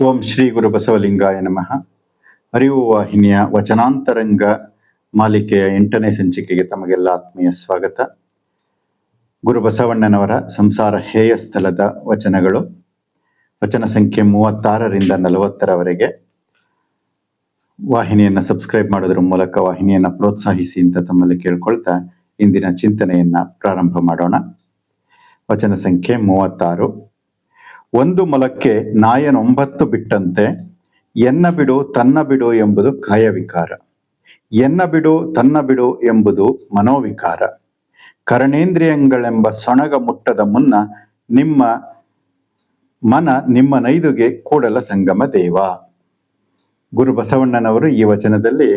ಓಂ ಶ್ರೀ ಗುರು ಬಸವಲಿಂಗಾಯ ನಮಃ. ಅರಿವು ವಾಹಿನಿಯ ವಚನಾಂತರಂಗ ಮಾಲಿಕೆಯ ಎಂಟನೇ ಸಂಚಿಕೆಗೆ ತಮಗೆಲ್ಲ ಆತ್ಮೀಯ ಸ್ವಾಗತ. ಗುರು ಬಸವಣ್ಣನವರ ಸಂಸಾರ ಹೇಯ ಸ್ಥಳದ ವಚನಗಳು. ವಚನ ಸಂಖ್ಯೆ ಮೂವತ್ತಾರರಿಂದ ನಲವತ್ತರವರೆಗೆ. ವಾಹಿನಿಯನ್ನು ಸಬ್ಸ್ಕ್ರೈಬ್ ಮಾಡೋದ್ರ ಮೂಲಕ ವಾಹಿನಿಯನ್ನು ಪ್ರೋತ್ಸಾಹಿಸಿ ಅಂತ ತಮ್ಮಲ್ಲಿ ಕೇಳ್ಕೊಳ್ತಾ ಇಂದಿನ ಚಿಂತನೆಯನ್ನ ಪ್ರಾರಂಭ ಮಾಡೋಣ. ವಚನ ಸಂಖ್ಯೆ ಮೂವತ್ತಾರು. ಒಂದು ಮೊಲಕ್ಕೆ ನಾಯನೊಂಬತ್ತು ಬಿಟ್ಟಂತೆ, ಎನ್ನ ಬಿಡು ತನ್ನ ಬಿಡು ಎಂಬುದು ಕಾಯವಿಕಾರ. ಎನ್ನ ಬಿಡು ತನ್ನ ಬಿಡು ಎಂಬುದು ಮನೋವಿಕಾರ. ಕರಣೇಂದ್ರಿಯಂಗಳೆಂಬ ಸೊಣಗ ಮುಟ್ಟದ ಮುನ್ನ ನಿಮ್ಮ ಮನ ನಿಮ್ಮ ನೈದುಗೆ ಕೂಡಲ ಸಂಗಮ ದೇವ. ಗುರು ಬಸವಣ್ಣನವರು ಈ ವಚನದಲ್ಲಿ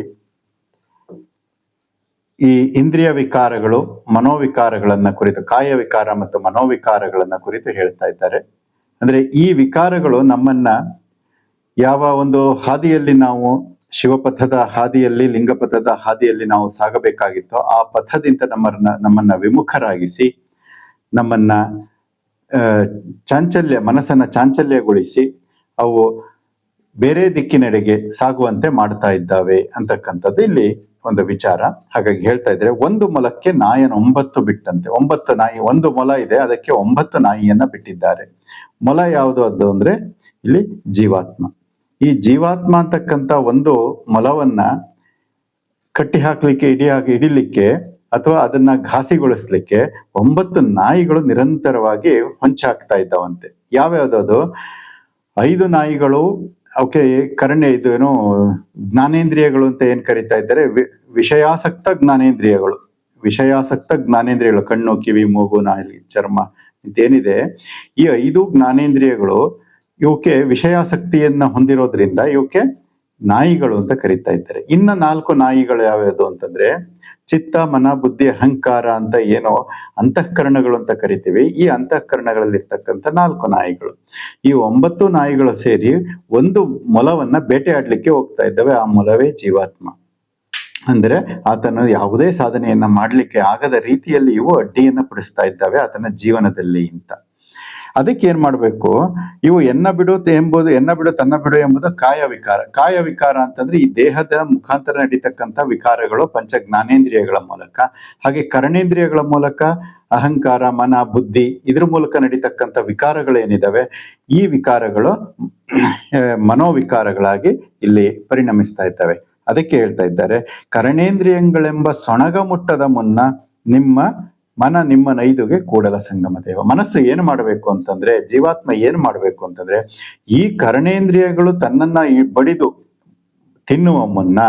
ಈ ಇಂದ್ರಿಯ ವಿಕಾರಗಳು ಮನೋವಿಕಾರಗಳನ್ನ ಕುರಿತು ಕಾಯ ವಿಕಾರ ಮತ್ತು ಮನೋವಿಕಾರಗಳನ್ನ ಕುರಿತು ಹೇಳ್ತಾ ಇದ್ದಾರೆ. ಅಂದ್ರೆ ಈ ವಿಕಾರಗಳು ನಮ್ಮನ್ನ ಯಾವ ಒಂದು ಹಾದಿಯಲ್ಲಿ ನಾವು ಶಿವಪಥದ ಹಾದಿಯಲ್ಲಿ, ಲಿಂಗಪಥದ ಹಾದಿಯಲ್ಲಿ ನಾವು ಸಾಗಬೇಕಾಗಿತ್ತೋ ಆ ಪಥದಿಂದ ನಮ್ಮನ್ನ ನಮ್ಮನ್ನ ವಿಮುಖರಾಗಿಸಿ, ನಮ್ಮನ್ನ ಚಾಂಚಲ್ಯ, ಮನಸ್ಸನ್ನು ಚಾಂಚಲ್ಯಗೊಳಿಸಿ ಅವು ಬೇರೆ ದಿಕ್ಕಿನೆಡೆಗೆ ಸಾಗುವಂತೆ ಮಾಡ್ತಾ ಇದ್ದಾವೆ ಅಂತಕ್ಕಂಥದ್ದು ಇಲ್ಲಿ ಒಂದು ವಿಚಾರ. ಹಾಗಾಗಿ ಹೇಳ್ತಾ ಇದ್ರೆ ಒಂದು ಮೊಲಕ್ಕೆ ನಾಯನ ಒಂಬತ್ತು ಬಿಟ್ಟಂತೆ. ಒಂಬತ್ತು ನಾಯಿ, ಒಂದು ಮೊಲ ಇದೆ, ಅದಕ್ಕೆ ಒಂಬತ್ತು ನಾಯಿಯನ್ನ ಬಿಟ್ಟಿದ್ದಾರೆ. ಮೊಲ ಯಾವುದು ಅದು ಅಂದ್ರೆ ಇಲ್ಲಿ ಜೀವಾತ್ಮ. ಈ ಜೀವಾತ್ಮ ಅಂತಕ್ಕಂಥ ಒಂದು ಮೊಲವನ್ನ ಕಟ್ಟಿ ಹಾಕ್ಲಿಕ್ಕೆ, ಇಡಿ ಹಾಕಿ ಹಿಡಿಲಿಕ್ಕೆ ಅಥವಾ ಅದನ್ನ ಘಾಸಿಗೊಳಿಸ್ಲಿಕ್ಕೆ ಒಂಬತ್ತು ನಾಯಿಗಳು ನಿರಂತರವಾಗಿ ಹೊಂಚಾಕ್ತಾ ಇದ್ದಾವಂತೆ. ಯಾವ್ಯಾವ್ದು ಐದು ನಾಯಿಗಳು ಅವಕ್ಕೆ ಕರಣ್ಯ ಇದು ಏನು ಜ್ಞಾನೇಂದ್ರಿಯಗಳು ಅಂತ ಏನ್ ಕರಿತಾ ಇದ್ದಾರೆ? ವಿಷಯಾಸಕ್ತ ಜ್ಞಾನೇಂದ್ರಿಯಗಳು. ವಿಷಯಾಸಕ್ತ ಜ್ಞಾನೇಂದ್ರಿಯಗಳು, ಕಣ್ಣು, ಕಿವಿ, ಮೂಗು, ನಾಯಿ, ಚರ್ಮ ಅಂತೇನಿದೆ ಈ ಐದು ಜ್ಞಾನೇಂದ್ರಿಯಗಳು ಇವಕ್ಕೆ ವಿಷಯಾಸಕ್ತಿಯನ್ನ ಹೊಂದಿರೋದ್ರಿಂದ ಇವಕ್ಕೆ ನಾಯಿಗಳು ಅಂತ ಕರಿತಾ ಇದ್ದಾರೆ. ಇನ್ನ ನಾಲ್ಕು ನಾಯಿಗಳು ಯಾವ್ಯಾವುದು ಅಂತಂದ್ರೆ ಚಿತ್ತ ಮನ ಬುದ್ಧಿ ಅಹಂಕಾರ ಅಂತ ಏನೋ ಅಂತಃಕರಣಗಳು ಅಂತ ಕರಿತೀವಿ. ಈ ಅಂತಃಕರಣಗಳಲ್ಲಿ ಇರ್ತಕ್ಕಂಥ ನಾಲ್ಕು ನಾಯಿಗಳು. ಈ ಒಂಬತ್ತು ನಾಯಿಗಳು ಸೇರಿ ಒಂದು ಮೊಲವನ್ನ ಬೇಟೆಯಾಡ್ಲಿಕ್ಕೆ ಹೋಗ್ತಾ ಇದ್ದಾವೆ. ಆ ಮೊಲವೇ ಜೀವಾತ್ಮ. ಅಂದ್ರೆ ಆತನು ಯಾವುದೇ ಸಾಧನೆಯನ್ನ ಮಾಡ್ಲಿಕ್ಕೆ ಆಗದ ರೀತಿಯಲ್ಲಿ ಇವು ಅಡ್ಡಿಯನ್ನ ಪಡಿಸ್ತಾ ಇದ್ದಾವೆ ಆತನ ಜೀವನದಲ್ಲಿ ಅಂತ. ಅದಕ್ಕೆ ಏನ್ ಮಾಡ್ಬೇಕು? ಇವು ಎನ್ನ ಬಿಡುತ್ತೆ ಎಂಬುದು, ಎನ್ನ ಬಿಡು, ತನ್ನ ಬಿಡು ಎಂಬುದು ಕಾಯ ವಿಕಾರ. ಕಾಯ ವಿಕಾರ ಅಂತಂದ್ರೆ ಈ ದೇಹದ ಮುಖಾಂತರ ನಡೀತಕ್ಕಂಥ ವಿಕಾರಗಳು ಪಂಚ ಜ್ಞಾನೇಂದ್ರಿಯಗಳ ಮೂಲಕ. ಹಾಗೆ ಕರ್ಣೇಂದ್ರಿಯಗಳ ಮೂಲಕ ಅಹಂಕಾರ, ಮನ, ಬುದ್ಧಿ ಇದ್ರ ಮೂಲಕ ನಡೀತಕ್ಕಂಥ ವಿಕಾರಗಳೇನಿದಾವೆ? ಈ ವಿಕಾರಗಳು ಮನೋವಿಕಾರಗಳಾಗಿ ಇಲ್ಲಿ ಪರಿಣಮಿಸ್ತಾ ಇದ್ದಾವೆ. ಅದಕ್ಕೆ ಹೇಳ್ತಾ ಇದ್ದಾರೆ, ಕರಣೇಂದ್ರಿಯಗಳೆಂಬ ಸೊಣಗ ಮುಟ್ಟದ ಮುನ್ನ ನಿಮ್ಮ ಮನ ನಿಮ್ಮ ನೈದುಗೆ ಕೂಡಲ ಸಂಗಮ ದೇವ. ಮನಸ್ಸು ಏನು ಮಾಡಬೇಕು ಅಂತಂದ್ರೆ, ಜೀವಾತ್ಮ ಏನು ಮಾಡಬೇಕು ಅಂತಂದ್ರೆ, ಈ ಕರ್ಣೇಂದ್ರಿಯಗಳು ತನ್ನನ್ನ ಬಡಿದು ತಿನ್ನುವ ಮುನ್ನ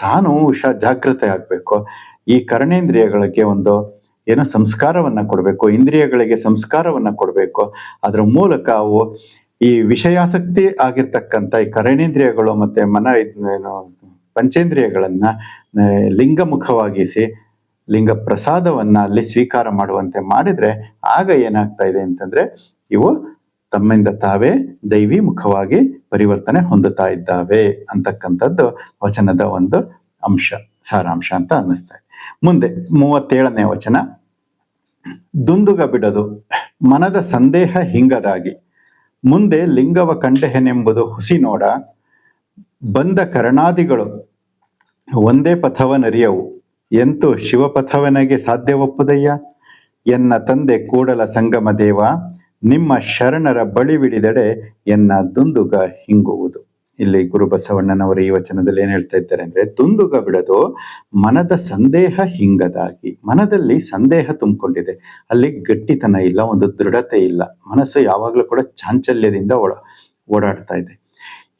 ತಾನು ಹುಷ ಜಾಗೃತೆ ಆಗ್ಬೇಕು. ಈ ಕರ್ಣೇಂದ್ರಿಯಗಳಿಗೆ ಒಂದು ಏನೋ ಸಂಸ್ಕಾರವನ್ನ ಕೊಡಬೇಕು, ಇಂದ್ರಿಯಗಳಿಗೆ ಸಂಸ್ಕಾರವನ್ನ ಕೊಡಬೇಕು. ಅದರ ಮೂಲಕ ಅವು ಈ ವಿಷಯಾಸಕ್ತಿ ಆಗಿರ್ತಕ್ಕಂಥ ಈ ಕರ್ಣೇಂದ್ರಿಯಗಳು ಮತ್ತೆ ಮನ ಏನು ಪಂಚೇಂದ್ರಿಯಗಳನ್ನ, ಲಿಂಗಮುಖವಾಗಿಸಿ ಲಿಂಗ ಪ್ರಸಾದವನ್ನ ಅಲ್ಲಿ ಸ್ವೀಕಾರ ಮಾಡುವಂತೆ ಮಾಡಿದರೆ ಆಗ ಏನಾಗ್ತಾ ಇದೆ ಅಂತಂದ್ರೆ ಇವು ತಮ್ಮಿಂದ ತಾವೇ ದೈವಿ ಮುಖವಾಗಿ ಪರಿವರ್ತನೆ ಹೊಂದುತ್ತಾ ಇದ್ದಾವೆ ಅಂತಕ್ಕಂಥದ್ದು ವಚನದ ಒಂದು ಅಂಶ, ಸಾರಾಂಶ ಅಂತ ಅನ್ನಿಸ್ತಾ ಇದೆ. ಮುಂದೆ ಮೂವತ್ತೇಳನೇ ವಚನ. ದುಂದುಗ ಬಿಡದು, ಮನದ ಸಂದೇಹ ಹಿಂಗದಾಗಿ. ಮುಂದೆ ಲಿಂಗವ ಕಂಡೆಹೆನೆಂಬುದು ಹುಸಿ ನೋಡ, ಬಂದ ಕರಣಾದಿಗಳು, ಒಂದೇ ಪಥವನರಿಯವು ಎಂತು ಶಿವಪಥವನಿಗೆ ಸಾಧ್ಯವಪ್ಪದಯ್ಯ? ಎನ್ನ ತಂದೆ ಕೂಡಲ ಸಂಗಮ ದೇವ, ನಿಮ್ಮ ಶರಣರ ಬಳಿ ಬಳಿವಿಡಿದೆಡೆ ಎನ್ನ ದುಂದುಗ ಹಿಂಗುವುದು. ಇಲ್ಲಿ ಗುರು ಬಸವಣ್ಣನವರು ಈ ವಚನದಲ್ಲಿ ಏನು ಹೇಳ್ತಾ ಇದ್ದಾರೆ ಅಂದ್ರೆ, ದುಂದುಗ ಬಿಡದು ಮನದ ಸಂದೇಹ ಹಿಂಗದಾಗಿ, ಮನದಲ್ಲಿ ಸಂದೇಹ ತುಂಬಿಕೊಂಡಿದೆ. ಅಲ್ಲಿ ಗಟ್ಟಿತನ ಇಲ್ಲ, ಒಂದು ದೃಢತೆ ಇಲ್ಲ. ಮನಸ್ಸು ಯಾವಾಗಲೂ ಕೂಡ ಚಾಂಚಲ್ಯದಿಂದ ಓಡಾಡ್ತಾ ಇದೆ.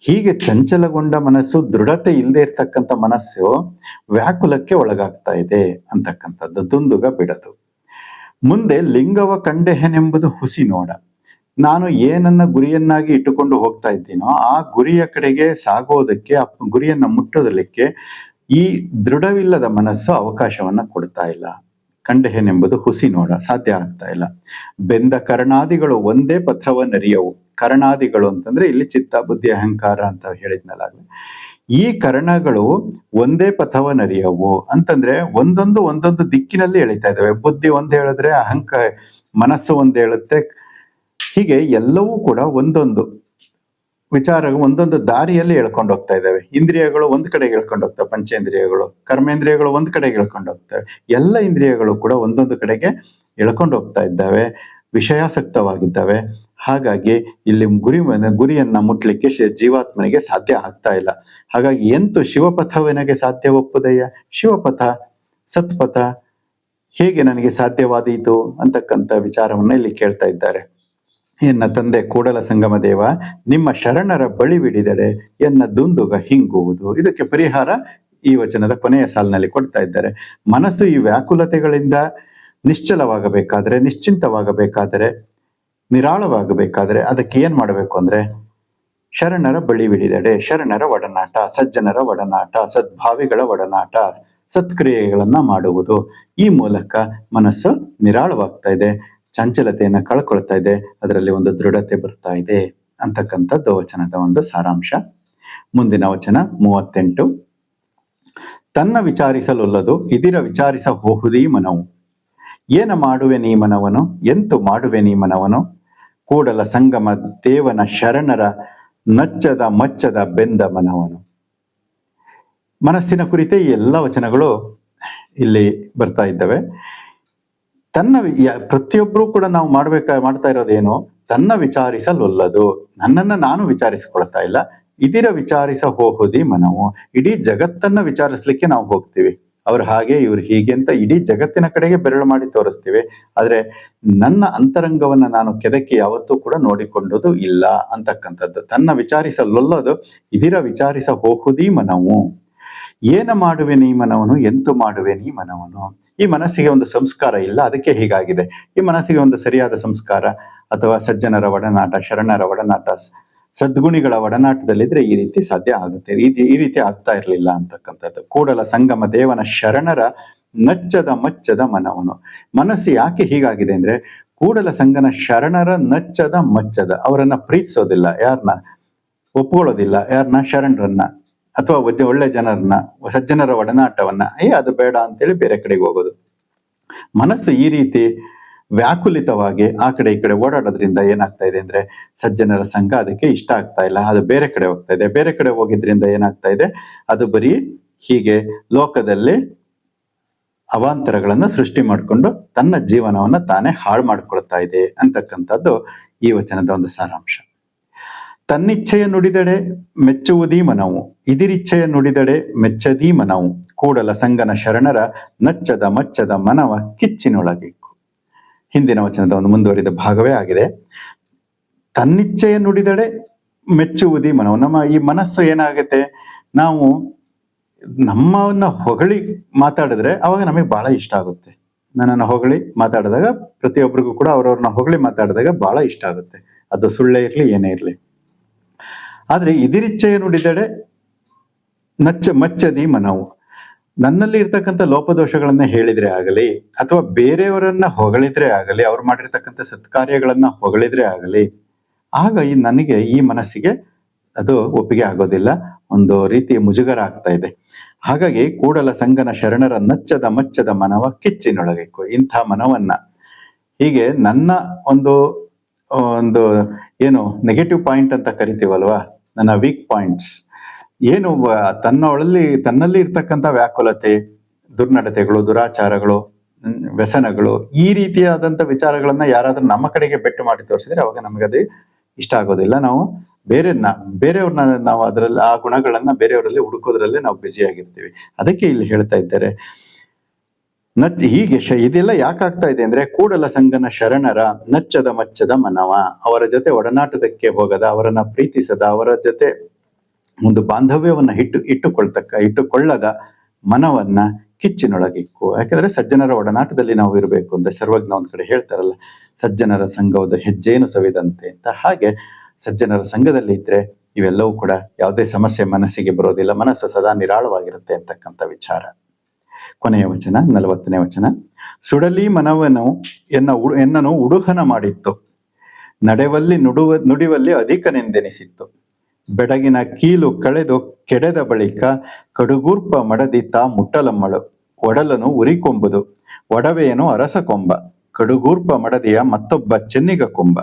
ಹೀಗೆ ಚಂಚಲಗೊಂಡ ಮನಸ್ಸು, ದೃಢತೆ ಇಲ್ಲದೆ ಇರ್ತಕ್ಕಂಥ ಮನಸ್ಸು ವ್ಯಾಕುಲಕ್ಕೆ ಒಳಗಾಗ್ತಾ ಇದೆ ಅಂತಕ್ಕಂಥದ್ದು. ದುಂದುಗ ಬಿಡದು. ಮುಂದೆ ಲಿಂಗವ ಕಂಡೆಹೆನೆಂಬುದು ಹುಸಿ ನೋಡ. ನಾನು ಏನನ್ನ ಗುರಿಯನ್ನಾಗಿ ಇಟ್ಟುಕೊಂಡು ಹೋಗ್ತಾ ಇದ್ದೀನೋ, ಆ ಗುರಿಯ ಕಡೆಗೆ ಸಾಗೋದಕ್ಕೆ, ಆ ಗುರಿಯನ್ನ ಮುಟ್ಟೋದಕ್ಕೆ ಈ ದೃಢವಿಲ್ಲದ ಮನಸ್ಸು ಅವಕಾಶವನ್ನ ಕೊಡ್ತಾ ಇಲ್ಲ. ಕಂಡೆಹೆನೆಂಬುದು ಹುಸಿ ನೋಡ. ಸಾಧ್ಯ ಆಗ್ತಾ ಇಲ್ಲ. ಬೆಂದ ಕರ್ಣಾದಿಗಳು ಒಂದೇ ಪಥವನ್ನರಿಯವು ಕರ್ಣಾದಿಗಳು ಅಂತಂದ್ರೆ ಇಲ್ಲಿ ಚಿತ್ತ, ಬುದ್ಧಿ, ಅಹಂಕಾರ ಅಂತ ಹೇಳಿದ್ನಲ್ಲ. ಈ ಕರ್ಣಗಳು ಒಂದೇ ಪಥವನ್ನರಿಯವು ಅಂತಂದ್ರೆ ಒಂದೊಂದು ಒಂದೊಂದು ದಿಕ್ಕಿನಲ್ಲಿ ಎಳಿತಾ ಇದ್ದಾವೆ. ಬುದ್ಧಿ ಒಂದು ಹೇಳಿದ್ರೆ, ಅಹಂಕ, ಮನಸ್ಸು ಒಂದು ಹೇಳುತ್ತೆ. ಹೀಗೆ ಎಲ್ಲವೂ ಕೂಡ ಒಂದೊಂದು ವಿಚಾರ, ಒಂದೊಂದು ದಾರಿಯಲ್ಲಿ ಎಳ್ಕೊಂಡು ಹೋಗ್ತಾ ಇದ್ದಾವೆ. ಇಂದ್ರಿಯಗಳು ಒಂದು ಕಡೆ ಹೇಳ್ಕೊಂಡು ಹೋಗ್ತವೆ. ಪಂಚೇಂದ್ರಿಯಗಳು, ಕರ್ಮೇಂದ್ರಿಯಗಳು ಒಂದು ಕಡೆ ಹೇಳ್ಕೊಂಡು ಹೋಗ್ತವೆ. ಎಲ್ಲ ಇಂದ್ರಿಯಗಳು ಕೂಡ ಒಂದೊಂದು ಕಡೆಗೆ ಎಳ್ಕೊಂಡು ಹೋಗ್ತಾ ಇದ್ದಾವೆ. ವಿಷಯಾಸಕ್ತವಾಗಿದ್ದಾವೆ. ಹಾಗಾಗಿ ಇಲ್ಲಿ ಗುರಿ ಗುರಿಯನ್ನ ಮುಟ್ಲಿಕ್ಕೆ ಜೀವಾತ್ಮನಿಗೆ ಸಾಧ್ಯ ಆಗ್ತಾ ಇಲ್ಲ. ಹಾಗಾಗಿ ಎಂತು ಶಿವಪಥವೆನಗೆ ಸಾಧ್ಯ ಒಪ್ಪುದಯ್ಯ? ಶಿವಪಥ, ಸತ್ಪಥ ಹೇಗೆ ನನಗೆ ಸಾಧ್ಯವಾದೀತು ಅಂತಕ್ಕಂಥ ವಿಚಾರವನ್ನ ಇಲ್ಲಿ ಕೇಳ್ತಾ ಇದ್ದಾರೆ. ಎನ್ನ ತಂದೆ ಕೂಡಲ ಸಂಗಮ ದೇವ, ನಿಮ್ಮ ಶರಣರ ಬಳಿ ಬಿಡಿದಡೆ ಎನ್ನ ದುಂದುಗ ಹಿಂಗುವುದು. ಇದಕ್ಕೆ ಪರಿಹಾರ ಈ ವಚನದ ಕೊನೆಯ ಸಾಲಿನಲ್ಲಿ ಕೊಡ್ತಾ ಇದ್ದಾರೆ. ಮನಸ್ಸು ಈ ವ್ಯಾಕುಲತೆಗಳಿಂದ ನಿಶ್ಚಲವಾಗಬೇಕಾದ್ರೆ, ನಿಶ್ಚಿಂತವಾಗಬೇಕಾದರೆ ನಿರಾಳವಾಗಬೇಕಾದ್ರೆ ಅದಕ್ಕೆ ಏನ್ ಮಾಡಬೇಕು ಅಂದ್ರೆ ಶರಣರ ಬಳಿ ಬಿಡಿದಡೆ, ಶರಣರ ಒಡನಾಟ, ಸಜ್ಜನರ ಒಡನಾಟ, ಸದ್ಭಾವಿಗಳ ಒಡನಾಟ, ಸತ್ಕ್ರಿಯೆಗಳನ್ನ ಮಾಡುವುದು. ಈ ಮೂಲಕ ಮನಸ್ಸು ನಿರಾಳವಾಗ್ತಾ ಇದೆ, ಚಂಚಲತೆಯನ್ನು ಕಳ್ಕೊಳ್ತಾ ಇದೆ, ಅದರಲ್ಲಿ ಒಂದು ದೃಢತೆ ಬರ್ತಾ ಇದೆ ಅಂತಕ್ಕಂಥದ್ದು ವಚನದ ಒಂದು ಸಾರಾಂಶ. ಮುಂದಿನ ವಚನ ಮೂವತ್ತೆಂಟು. ತನ್ನ ವಿಚಾರಿಸಲೊಲ್ಲದು, ಇದಿರ ವಿಚಾರಿಸ ಹೋಹುದೀ ಮನವು. ಏನ ಮಾಡುವೆ ನೀ ಮನವನು? ಎಂತು ಮಾಡುವೆ ನೀ ಮನವನು? ಕೂಡಲ ಸಂಗಮ ದೇವನ ಶರಣರ ನಚ್ಚದ ಮಚ್ಚದ ಬೆಂದ ಮನವನು ಮನಸ್ಸಿನ ಕುರಿತೇ ಈ ಎಲ್ಲ ವಚನಗಳು ಇಲ್ಲಿ ಬರ್ತಾ ಇದ್ದಾವೆ. ತನ್ನ ಪ್ರತಿಯೊಬ್ಬರೂ ಕೂಡ ನಾವು ಮಾಡ್ಬೇಕ, ಮಾಡ್ತಾ ಇರೋದೇನು, ತನ್ನ ವಿಚಾರಿಸಲೊಲ್ಲದು. ನನ್ನನ್ನು ನಾನು ವಿಚಾರಿಸಿಕೊಳ್ತಾ ಇಲ್ಲ. ಇದಿರ ವಿಚಾರಿಸ ಹೋಹುದಿ ಮನವು. ಇಡೀ ಜಗತ್ತನ್ನ ವಿಚಾರಿಸ್ಲಿಕ್ಕೆ ನಾವು ಹೋಗ್ತೀವಿ. ಅವ್ರು ಹಾಗೆ ಇವ್ರು ಹೀಗೆ ಅಂತ ಇಡೀ ಜಗತ್ತಿನ ಕಡೆಗೆ ಬೆರಳು ಮಾಡಿ ತೋರಿಸ್ತೀವಿ. ಆದ್ರೆ ನನ್ನ ಅಂತರಂಗವನ್ನ ನಾನು ಕೆದಕಿ ಯಾವತ್ತೂ ಕೂಡ ನೋಡಿಕೊಂಡುದು ಇಲ್ಲ ಅಂತಕ್ಕಂಥದ್ದು. ತನ್ನ ವಿಚಾರಿಸಲೊಲ್ಲದು, ಇದಿರ ವಿಚಾರಿಸ ಹೋಗುದೀ ಮನವು. ಏನ ಮಾಡುವೆ ನೀ ಮನವನು, ಎಂತು ಮಾಡುವೆ ನೀ ಮನವನು? ಈ ಮನಸ್ಸಿಗೆ ಒಂದು ಸಂಸ್ಕಾರ ಇಲ್ಲ, ಅದಕ್ಕೆ ಹೀಗಾಗಿದೆ. ಈ ಮನಸ್ಸಿಗೆ ಒಂದು ಸರಿಯಾದ ಸಂಸ್ಕಾರ, ಅಥವಾ ಸಜ್ಜನರ ಒಡನಾಟ, ಶರಣರ ಒಡನಾಟ ಸದ್ಗುಣಿಗಳ ಒಡನಾಟದಲ್ಲಿದ್ರೆ ಈ ರೀತಿ ಸಾಧ್ಯ ಆಗುತ್ತೆ. ರೀತಿ, ಈ ರೀತಿ ಆಗ್ತಾ ಇರಲಿಲ್ಲ ಅಂತಕ್ಕಂಥದ್ದು. ಕೂಡಲ ಸಂಗಮ ದೇವನ ಶರಣರ ನಚ್ಚದ ಮಚ್ಚದ ಮನವನು. ಮನಸ್ಸು ಯಾಕೆ ಹೀಗಾಗಿದೆ ಅಂದ್ರೆ ಕೂಡಲ ಸಂಗನ ಶರಣರ ನಚ್ಚದ ಮಚ್ಚದ. ಅವರನ್ನ ಪ್ರೀತಿಸೋದಿಲ್ಲ. ಯಾರನ್ನ ಒಪ್ಕೊಳ್ಳೋದಿಲ್ಲ. ಯಾರನ್ನ ಶರಣರನ್ನ ಅಥವಾ ಒಳ್ಳೆ ಜನರನ್ನ, ಸಜ್ಜನರ ಒಡನಾಟವನ್ನ. ಏ, ಅದು ಬೇಡ ಅಂತೇಳಿ ಬೇರೆ ಕಡೆಗೆ ಹೋಗೋದು. ಮನಸ್ಸು ಈ ರೀತಿ ವ್ಯಾಕುಲಿತವಾಗಿ ಆ ಕಡೆ ಈ ಕಡೆ ಓಡಾಡೋದ್ರಿಂದ ಏನಾಗ್ತಾ ಇದೆ ಅಂದ್ರೆ ಸಜ್ಜನರ ಸಂಘ ಅದಕ್ಕೆ ಇಷ್ಟ ಆಗ್ತಾ ಇಲ್ಲ. ಅದು ಬೇರೆ ಕಡೆ ಹೋಗ್ತಾ ಇದೆ. ಬೇರೆ ಕಡೆ ಹೋಗಿದ್ರಿಂದ ಏನಾಗ್ತಾ ಇದೆ? ಅದು ಬರೀ ಹೀಗೆ ಲೋಕದಲ್ಲಿ ಅವಾಂತರಗಳನ್ನು ಸೃಷ್ಟಿ ಮಾಡಿಕೊಂಡು ತನ್ನ ಜೀವನವನ್ನ ತಾನೇ ಹಾಳು ಮಾಡ್ಕೊಳ್ತಾ ಇದೆ ಅಂತಕ್ಕಂಥದ್ದು ಈ ವಚನದ ಒಂದು ಸಾರಾಂಶ. ತನ್ನಿಚ್ಛೆಯ ನುಡಿದಡೆ ಮೆಚ್ಚುವುದೀ ಮನವು, ಇದಿರಿಚ್ಛೆಯ ನುಡಿದಡೆ ಮೆಚ್ಚದೀ ಮನವು, ಕೂಡಲ ಸಂಗನ ಶರಣರ ನಚ್ಚದ ಮಚ್ಚದ ಮನವ ಕಿಚ್ಚಿನೊಳಗಿಕ್ಕು ಹಿಂದಿನ ವಚನದ ಒಂದು ಮುಂದುವರಿದ ಭಾಗವೇ ಆಗಿದೆ. ತನ್ನಿಚ್ಛೆಯ ನುಡಿದಡೆ ಮೆಚ್ಚುವುದಿ ಮನವು. ನಮ್ಮ ಈ ಮನಸ್ಸು ಏನಾಗುತ್ತೆ? ನಾವು ನಮ್ಮನ್ನ ಹೊಗಳಿ ಮಾತಾಡಿದ್ರೆ ಅವಾಗ ನಮಗೆ ಬಹಳ ಇಷ್ಟ ಆಗುತ್ತೆ. ನನ್ನನ್ನು ಹೊಗಳಿ ಮಾತಾಡಿದಾಗ ಪ್ರತಿಯೊಬ್ಬರಿಗೂ ಕೂಡ ಅವರವ್ರನ್ನ ಹೊಗಳಿ ಮಾತಾಡಿದಾಗ ಬಹಳ ಇಷ್ಟ ಆಗುತ್ತೆ. ಅದು ಸುಳ್ಳೇ ಇರಲಿ, ಏನೇ ಇರಲಿ. ಆದ್ರೆ ಇದಿರಿಚ್ಛೆಯ ನುಡಿದಡೆ ನಚ್ಚ ಮಚ್ಚದಿ ಮನವು. ನನ್ನಲ್ಲಿ ಇರ್ತಕ್ಕಂಥ ಲೋಪದೋಷಗಳನ್ನ ಹೇಳಿದ್ರೆ ಆಗಲಿ, ಅಥವಾ ಬೇರೆಯವರನ್ನ ಹೊಗಳಿದ್ರೆ ಆಗಲಿ, ಅವ್ರು ಮಾಡಿರ್ತಕ್ಕಂಥ ಸತ್ಕಾರ್ಯಗಳನ್ನ ಹೊಗಳಿದ್ರೆ ಆಗಲಿ, ಆಗ ಈ ನನಗೆ, ಈ ಮನಸ್ಸಿಗೆ ಅದು ಒಪ್ಪಿಗೆ ಆಗೋದಿಲ್ಲ. ಒಂದು ರೀತಿ ಮುಜುಗರ ಆಗ್ತಾ ಇದೆ. ಹಾಗಾಗಿ ಕೂಡಲ ಸಂಗನ ಶರಣರ ನಚ್ಚದ ಮಚ್ಚದ ಮನವ ಕಿಚ್ಚಿನೊಳಗಿಕ್ಕು, ಇಂಥ ಮನವನ್ನ. ಹೀಗೆ ನನ್ನ ಒಂದು ಒಂದು ಏನು ನೆಗೆಟಿವ್ ಪಾಯಿಂಟ್ ಅಂತ ಕರಿತೀವಲ್ವಾ? ನನ್ನ ವೀಕ್ ಪಾಯಿಂಟ್ಸ್ ಏನು ತನ್ನೊಳಲ್ಲಿ, ತನ್ನಲ್ಲಿ ಇರ್ತಕ್ಕಂಥ ವ್ಯಾಕುಲತೆ, ದುರ್ನಡತೆಗಳು, ದುರಾಚಾರಗಳು ವ್ಯಸನಗಳು, ಈ ರೀತಿಯಾದಂಥ ವಿಚಾರಗಳನ್ನ ಯಾರಾದ್ರೂ ನಮ್ಮ ಕಡೆಗೆ ಬೆಟ್ಟು ಮಾಡಿ ತೋರಿಸಿದ್ರೆ ಅವಾಗ ನಮಗೆ ಅದು ಇಷ್ಟ ಆಗೋದಿಲ್ಲ. ನಾವು ಬೇರೆ ಬೇರೆಯವ್ರನ್ನ ನಾವು ಅದರಲ್ಲಿ, ಆ ಗುಣಗಳನ್ನ ಬೇರೆಯವರಲ್ಲಿ ಹುಡುಕೋದ್ರಲ್ಲೇ ನಾವು ಬ್ಯುಸಿ ಆಗಿರ್ತೀವಿ. ಅದಕ್ಕೆ ಇಲ್ಲಿ ಹೇಳ್ತಾ ಇದ್ದಾರೆ. ನಚ್, ಹೀಗೆ ಶ, ಇದೆಲ್ಲ ಯಾಕಾಗ್ತಾ ಇದೆ ಅಂದ್ರೆ ಕೂಡಲ ಸಂಗನ ಶರಣರ ನಚ್ಚದ ಮಚ್ಚದ ಮನವ, ಅವರ ಜೊತೆ ಒಡನಾಟದಕ್ಕೆ ಹೋಗದ, ಅವರನ್ನ ಪ್ರೀತಿಸದ, ಅವರ ಜೊತೆ ಒಂದು ಬಾಂಧವ್ಯವನ್ನು ಇಟ್ಟು, ಇಟ್ಟುಕೊಳ್ತಕ್ಕ, ಇಟ್ಟುಕೊಳ್ಳದ ಮನವನ್ನ ಕಿಚ್ಚಿನೊಳಗಿಕ್ಕು. ಯಾಕಂದ್ರೆ ಸಜ್ಜನರ ಒಡನಾಟದಲ್ಲಿ ನಾವು ಇರಬೇಕು ಅಂತ ಸರ್ವಜ್ಞ ಒಂದು ಕಡೆ ಹೇಳ್ತಾರಲ್ಲ, ಸಜ್ಜನರ ಸಂಘವದ ಹೆಜ್ಜೆಯನ್ನು ಸವಿದಂತೆ ಅಂತ. ಹಾಗೆ ಸಜ್ಜನರ ಸಂಘದಲ್ಲಿ ಇದ್ರೆ ಇವೆಲ್ಲವೂ ಕೂಡ ಯಾವುದೇ ಸಮಸ್ಯೆ ಮನಸ್ಸಿಗೆ ಬರೋದಿಲ್ಲ, ಮನಸ್ಸು ಸದಾ ನಿರಾಳವಾಗಿರುತ್ತೆ ಅಂತಕ್ಕಂಥ ವಿಚಾರ. ಕೊನೆಯ ವಚನ, ನಲವತ್ತನೇ ವಚನ. ಸುಡಲಿ ಮನವನು ಎನ್ನ ಎನ್ನನು ಉಡುಹನ ಮಾಡಿತ್ತು. ನಡೆವಲ್ಲಿ ನುಡುವ, ನುಡಿವಲ್ಲಿ ಅಧಿಕನೆಂದೆನಿಸಿತ್ತು. ಬೆಡಗಿನ ಕೀಲು ಕಳೆದು ಕೆಡೆದ ಬಳಿಕ ಕಡುಗೂರ್ಪ ಮಡದಿತ್ತ ಮುಟ್ಟಲಮ್ಮಳು. ಒಡಲನು ಉರಿಕೊಂಬುದು. ಒಡವೆಯನು ಅರಸ ಕೊಂಬ. ಕಡುಗೂರ್ಪ ಮಡದಿಯ ಮತ್ತೊಬ್ಬ ಚೆನ್ನಿಗ ಕೊಂಬ.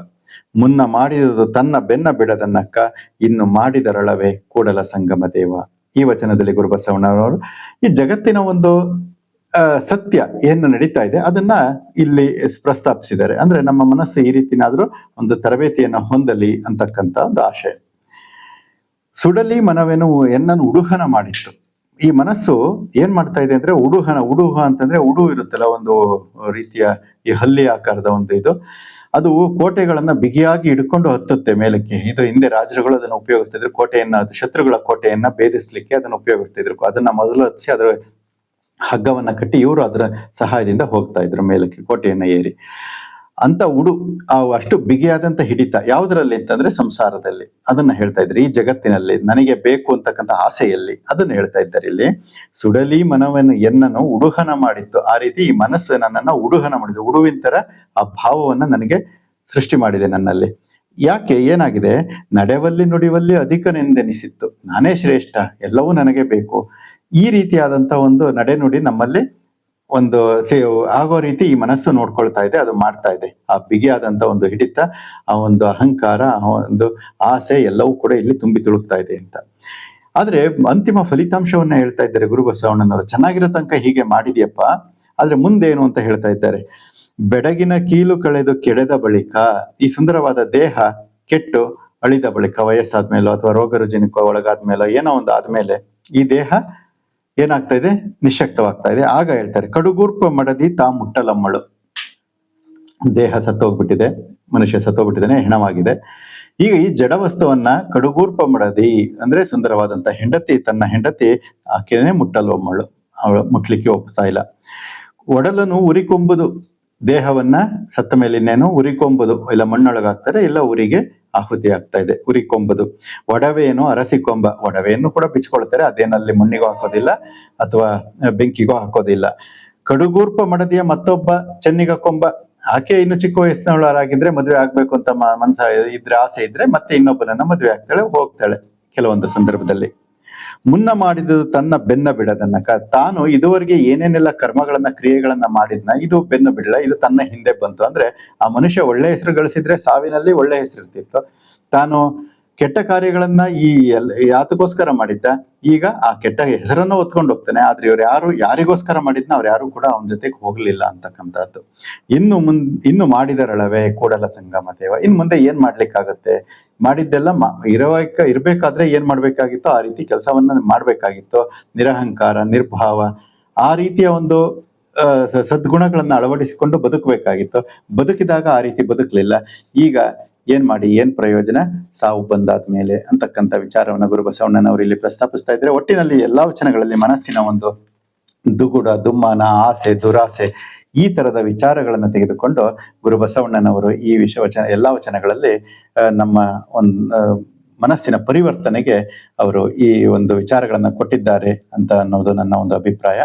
ಮುನ್ನ ಮಾಡಿದುದು ತನ್ನ ಬೆನ್ನ ಬಿಡದನ್ನಕ್ಕ ಇನ್ನು ಮಾಡಿದರಳವೇ ಕೂಡಲ ಸಂಗಮ ದೇವ. ಈ ವಚನದಲ್ಲಿ ಗುರುಬಸವಣ್ಣನವರು ಈ ಜಗತ್ತಿನ ಒಂದು ಸತ್ಯ ಏನು ನಡೀತಾ ಇದೆ ಅದನ್ನ ಇಲ್ಲಿ ಪ್ರಸ್ತಾಪಿಸಿದ್ದಾರೆ. ಅಂದ್ರೆ ನಮ್ಮ ಮನಸ್ಸು ಈ ರೀತಿನಾದ್ರೂ ಒಂದು ತರಬೇತಿಯನ್ನ ಹೊಂದಲಿ ಅಂತಕ್ಕಂಥ ಒಂದು ಆಶಯ. ಸುಡಲಿ ಮನವೇನು ಎನ್ನನ್ನು ಉಡುಹನ ಮಾಡಿತ್ತು. ಈ ಮನಸ್ಸು ಏನ್ ಮಾಡ್ತಾ ಇದೆ ಅಂದ್ರೆ ಉಡುಹನ, ಉಡುಹ ಅಂತಂದ್ರೆ ಉಡು ಇರುತ್ತಲ್ಲ ಒಂದು ರೀತಿಯ ಈ ಹಲ್ಲಿ ಆಕಾರದ ಒಂದು ಇದು. ಅದು ಕೋಟೆಗಳನ್ನ ಬಿಗಿಯಾಗಿ ಹಿಡ್ಕೊಂಡು ಹತ್ತುತ್ತೆ ಮೇಲಕ್ಕೆ. ಇದು ಹಿಂದೆ ರಾಜರುಗಳು ಅದನ್ನ ಉಪಯೋಗಿಸ್ತಿದ್ರು ಕೋಟೆಯನ್ನ, ಅದು ಶತ್ರುಗಳ ಕೋಟೆಯನ್ನ ಭೇದಿಸ್ಲಿಕ್ಕೆ ಅದನ್ನ ಉಪಯೋಗಿಸ್ತಿದ್ರು ಅದನ್ನ ಮೊದಲು ಹಚ್ಚಿ ಅದರ ಹಗ್ಗವನ್ನ ಕಟ್ಟಿ ಇವರು ಅದರ ಸಹಾಯದಿಂದ ಹೋಗ್ತಾ ಇದ್ರು ಮೇಲಕ್ಕೆ, ಕೋಟೆಯನ್ನ ಏರಿ. ಅಂತ ಉಡು ಅಷ್ಟು ಬಿಗಿಯಾದಂತ ಹಿಡಿತ ಯಾವುದರಲ್ಲಿ ಅಂತಂದ್ರೆ ಸಂಸಾರದಲ್ಲಿ. ಅದನ್ನ ಹೇಳ್ತಾ ಇದ್ರಿ. ಈ ಜಗತ್ತಿನಲ್ಲಿ ನನಗೆ ಬೇಕು ಅಂತಕ್ಕಂಥ ಆಸೆಯಲ್ಲಿ ಅದನ್ನ ಹೇಳ್ತಾ ಇದ್ದಾರೆ ಇಲ್ಲಿ. ಸುಡಲಿ ಮನವನ್ನು ಎನ್ನನ್ನು ಉಡುಹನ ಮಾಡಿತ್ತು. ಆ ರೀತಿ ಈ ಮನಸ್ಸು ನನ್ನನ್ನು ಉಡುಹನ ಮಾಡಿದ್ದು ಉಡುವಿನ ತರ ಆ ಭಾವವನ್ನು ನನಗೆ ಸೃಷ್ಟಿ ಮಾಡಿದೆ ನನ್ನಲ್ಲಿ. ಯಾಕೆ? ಏನಾಗಿದೆ? ನಡೆವಲ್ಲಿ ನುಡಿವಲ್ಲಿ ಅಧಿಕನೆಂದೆನಿಸಿತ್ತು ನಾನೇ ಶ್ರೇಷ್ಠ, ಎಲ್ಲವೂ ನನಗೆ ಬೇಕು. ಈ ರೀತಿಯಾದಂತ ಒಂದು ನಡೆನುಡಿ ನಮ್ಮಲ್ಲಿ ಒಂದು ಸೇವ್ ಆಗೋ ರೀತಿ ಈ ಮನಸ್ಸು ನೋಡ್ಕೊಳ್ತಾ ಇದೆ, ಅದು ಮಾಡ್ತಾ ಇದೆ. ಆ ಬಿಗಿಯಾದಂತ ಒಂದು ಹಿಡಿತ, ಆ ಒಂದು ಅಹಂಕಾರ, ಆ ಒಂದು ಆಸೆ ಎಲ್ಲವೂ ಕೂಡ ಇಲ್ಲಿ ತುಂಬಿ ತುಳುಕ್ತಾ ಇದೆ ಅಂತ. ಆದ್ರೆ ಅಂತಿಮ ಫಲಿತಾಂಶವನ್ನ ಹೇಳ್ತಾ ಇದ್ದಾರೆ ಗುರು ಬಸವಣ್ಣನವರು. ಚೆನ್ನಾಗಿರೋ ತನಕ ಹೀಗೆ ಮಾಡಿದ್ಯಪ್ಪ, ಆದ್ರೆ ಮುಂದೇನು ಅಂತ ಹೇಳ್ತಾ ಇದ್ದಾರೆ. ಬೆಡಗಿನ ಕೀಲು ಕಳೆದು ಕೆಡೆದ ಬಳಿಕ, ಈ ಸುಂದರವಾದ ದೇಹ ಕೆಟ್ಟು ಅಳಿದ ಬಳಿಕ, ವಯಸ್ಸಾದ್ಮೇಲೋ ಅಥವಾ ರೋಗ ರುಜಿನಕ್ಕೋ ಒಳಗಾದ್ಮೇಲೋ ಏನೋ ಒಂದು ಆದ್ಮೇಲೆ, ಈ ದೇಹ ಏನಾಗ್ತಾ ಇದೆ? ನಿಶಕ್ತವಾಗ್ತಾ ಇದೆ. ಆಗ ಹೇಳ್ತಾರೆ, ಕಡುಗೂರ್ಪ ಮಡದಿ ತಾ ಮುಟ್ಟಲಮ್ಮಳು. ದೇಹ ಸತ್ತೋಗ್ಬಿಟ್ಟಿದೆ, ಮನುಷ್ಯ ಸತ್ತೋಗ್ಬಿಟ್ಟಿದ್ದಾನೆ, ಹೆಣವಾಗಿದೆ. ಈಗ ಈ ಜಡ ವಸ್ತುವನ್ನ ಕಡುಗೂರ್ಪ ಮಡದಿ ಅಂದ್ರೆ ಸುಂದರವಾದಂತ ಹೆಂಡತಿ, ತನ್ನ ಹೆಂಡತಿ ಆಕೆನೇ ಮುಟ್ಟಲಮ್ಮಳು. ಅವಳು ಮುಟ್ಲಿಕ್ಕೆ ಒಪ್ಪಿಸ್ತಾ ಇಲ್ಲ. ಒಡಲನ್ನು ಉರಿಕೊಂಬುದು, ದೇಹವನ್ನ ಸತ್ತ ಮೇಲೆ ಇನ್ನೇನು ಉರಿಕೊಂಬುದು, ಇಲ್ಲ ಮಣ್ಣೊಳಗಾಗ್ತಾರೆ, ಇಲ್ಲ ಉರಿಗೆ ಆಹುತಿ ಆಗ್ತಾ ಇದೆ. ಉರಿಕೊಂಬುದು ಒಡವೆಯನ್ನು ಅರಸಿಕೊಂಬ ಒಡವೆಯನ್ನು ಕೂಡ ಬಿಚ್ಕೊಳ್ತಾರೆ. ಅದೇನಲ್ಲಿ ಮಣ್ಣಿಗೂ ಹಾಕೋದಿಲ್ಲ ಅಥವಾ ಬೆಂಕಿಗೂ ಹಾಕೋದಿಲ್ಲ. ಕಡುಗೂರ್ಪ ಮಡದಿಯ ಮತ್ತೊಬ್ಬ ಚೆನ್ನಿಗ ಕೊಂಬ. ಆಕೆ ಇನ್ನು ಚಿಕ್ಕ ವಯಸ್ಸಿನವಳಾಗಿದ್ರೆ ಮದುವೆ ಆಗ್ಬೇಕು ಅಂತ ಮನ್ಸ ಇದ್ರೆ ಆಸೆ ಇದ್ರೆ ಮತ್ತೆ ಇನ್ನೊಬ್ಬನನ್ನ ಮದುವೆ ಆಗ್ತಾಳೆ, ಹೋಗ್ತಾಳೆ ಕೆಲವೊಂದು ಸಂದರ್ಭದಲ್ಲಿ. ಮುನ್ನ ಮಾಡಿದುದು ತನ್ನ ಬೆನ್ನ ಬಿಡದನ್ನಕ ತಾನು ಇದುವರೆಗೆ ಏನೇನೆಲ್ಲ ಕರ್ಮಗಳನ್ನ, ಕ್ರಿಯೆಗಳನ್ನ ಮಾಡಿದ್ನ, ಇದು ಬೆನ್ನು ಬಿಡಲ್ಲ ಇದು ತನ್ನ ಹಿಂದೆ ಬಂತು. ಅಂದ್ರೆ ಆ ಮನುಷ್ಯ ಒಳ್ಳೆ ಹೆಸರು ಗಳಿಸಿದ್ರೆ ಸಾವಿನಲ್ಲಿ ಒಳ್ಳೆ ಹೆಸರು ಇರ್ತಿತ್ತು. ತಾನು ಕೆಟ್ಟ ಕಾರ್ಯಗಳನ್ನ ಈ ಎಲ್ ಯಾತಕ್ಕೋಸ್ಕರ ಮಾಡಿದ್ದ. ಈಗ ಆ ಕೆಟ್ಟ ಹೆಸರನ್ನ ಹೊತ್ಕೊಂಡು ಹೋಗ್ತಾನೆ. ಆದ್ರೆ ಇವ್ರು ಯಾರು, ಯಾರಿಗೋಸ್ಕರ ಮಾಡಿದ್ನ, ಅವ್ರು ಯಾರು ಕೂಡ ಅವನ ಜೊತೆಗೆ ಹೋಗ್ಲಿಲ್ಲ ಅಂತಕ್ಕಂಥದ್ದು. ಇನ್ನು ಮುಂದ್ ಇನ್ನು ಮಾಡಿದರಳವೇ ಕೂಡಲ ಸಂಗಮ ದೇವ. ಇನ್ ಮುಂದೆ ಏನ್ ಮಾಡ್ಲಿಕ್ಕಾಗತ್ತೆ? ಮಾಡಿದ್ದೆಲ್ಲ ಇರಬೇಕ, ಇರಬೇಕಾದ್ರೆ ಏನ್ ಮಾಡ್ಬೇಕಾಗಿತ್ತು ಆ ರೀತಿ ಕೆಲಸವನ್ನ ಮಾಡ್ಬೇಕಾಗಿತ್ತು. ನಿರಹಂಕಾರ, ನಿರ್ಭಾವ ಆ ರೀತಿಯ ಒಂದು ಸದ್ಗುಣಗಳನ್ನು ಅಳವಡಿಸಿಕೊಂಡು ಬದುಕಬೇಕಾಗಿತ್ತು. ಬದುಕಿದಾಗ ಆ ರೀತಿ ಬದುಕಲಿಲ್ಲ. ಈಗ ಏನ್ ಮಾಡಿ, ಏನ್ ಪ್ರಯೋಜನ? ಸಾವು ಬಂದಾದ ಮೇಲೆ ಅಂತಕ್ಕಂಥ ವಿಚಾರವನ್ನ ಗುರು ಬಸವಣ್ಣನವರು ಇಲ್ಲಿ ಪ್ರಸ್ತಾಪಿಸ್ತಾ ಇದ್ರೆ, ಒಟ್ಟಿನಲ್ಲಿ ಎಲ್ಲಾ ವಚನಗಳಲ್ಲಿ ಮನಸ್ಸಿನ ಒಂದು ದುಗುಡ, ದುಮ್ಮಾನ, ಆಸೆ, ದುರಾಸೆ ಈ ತರದ ವಿಚಾರಗಳನ್ನು ತೆಗೆದುಕೊಂಡು ಗುರು ಬಸವಣ್ಣನವರು ಈ ವಚನ ಎಲ್ಲಾ ವಚನಗಳಲ್ಲಿ ನಮ್ಮ ಒಂದು ಮನಸ್ಸಿನ ಪರಿವರ್ತನೆಗೆ ಅವರು ಈ ಒಂದು ವಿಚಾರಗಳನ್ನು ಕೊಟ್ಟಿದ್ದಾರೆ ಅಂತ ಅನ್ನೋದು ನನ್ನ ಒಂದು ಅಭಿಪ್ರಾಯ.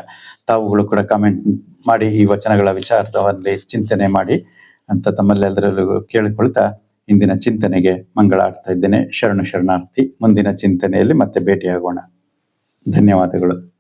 ತಾವುಗಳು ಕೂಡ ಕಾಮೆಂಟ್ ಮಾಡಿ ಈ ವಚನಗಳ ವಿಚಾರದಲ್ಲಿ ಚಿಂತನೆ ಮಾಡಿ ಅಂತ ತಮ್ಮಲ್ಲೆಲ್ಲರಲ್ಲೂ ಕೇಳಿಕೊಳ್ತಾ ಇಂದಿನ ಚಿಂತನೆಗೆ ಮಂಗಳ ಆಡ್ತಾ ಇದ್ದೇನೆ. ಶರಣು ಶರಣಾರ್ಥಿ, ಮುಂದಿನ ಚಿಂತನೆಯಲ್ಲಿ ಮತ್ತೆ ಭೇಟಿಯಾಗೋಣ. ಧನ್ಯವಾದಗಳು.